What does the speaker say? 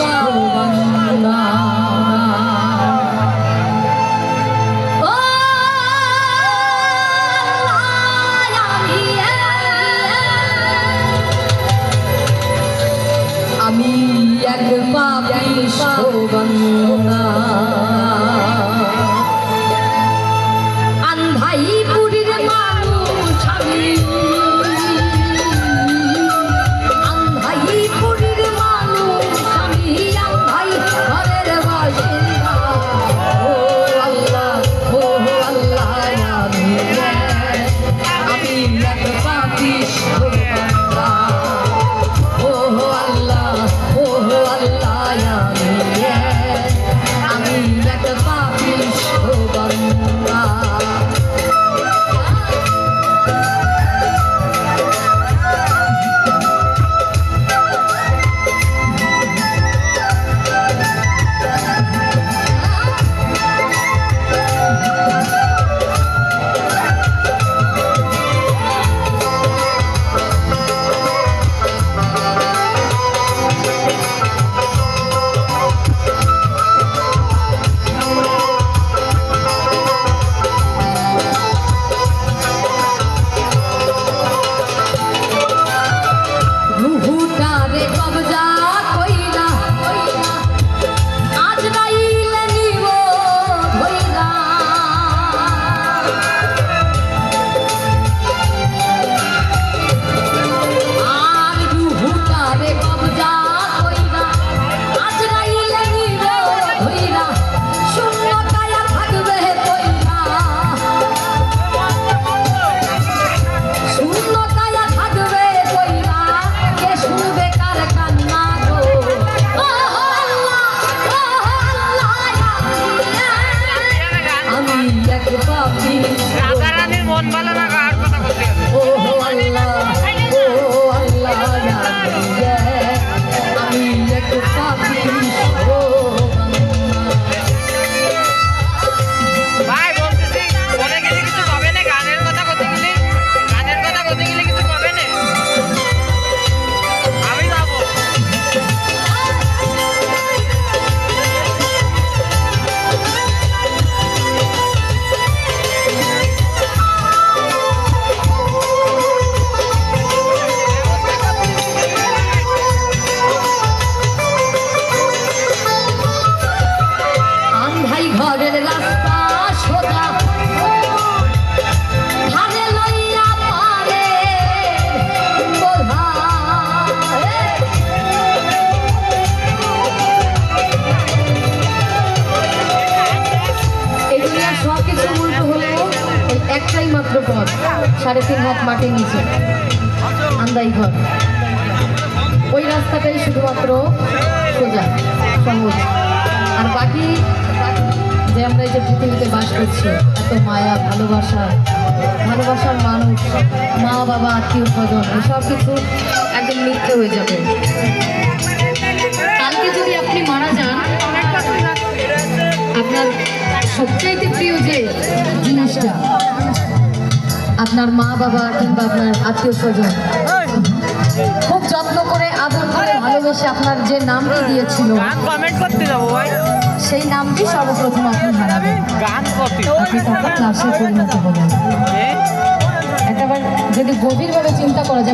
是啊是啊 রাধারানীর মন ভালো না আর কথা বলতে ও আল্লাহ ও আল্লাহ আমি এক একটাই মাত্র পথ, সাড়ে তিন হাত মাটির নিচে, আন্দাই ঘর। ওই রাস্তাটাই শুধুমাত্র সোজা, সহজ। আর বাকি আমরা এই যে পৃথিবীতে বাস করছি, এত মায়া, ভালোবাসা, ভালোবাসার মানুষ, মা, বাবা, আত্মীয় স্বজন, এসব কিছু একদম মিথ্যে হয়ে যাবে। কালকে যদি আপনি মারা যান, আপনার সবচাইতে প্রিয় যে জিনিসটা, আপনার মা, বাবা কিংবা আপনার আত্মীয় স্বজন, খুব যত্ন করে ভালোবেসে আপনার যে নামটি দিয়েছিল কমেন্ট করতে যাব ভাই। সেই নামটি সর্বপ্রথম আপনি হারাবেন গান আপনি তাকে ক্লাসে পরিণত হবেন। একেবারে যদি গভীরভাবে চিন্তা করা যায়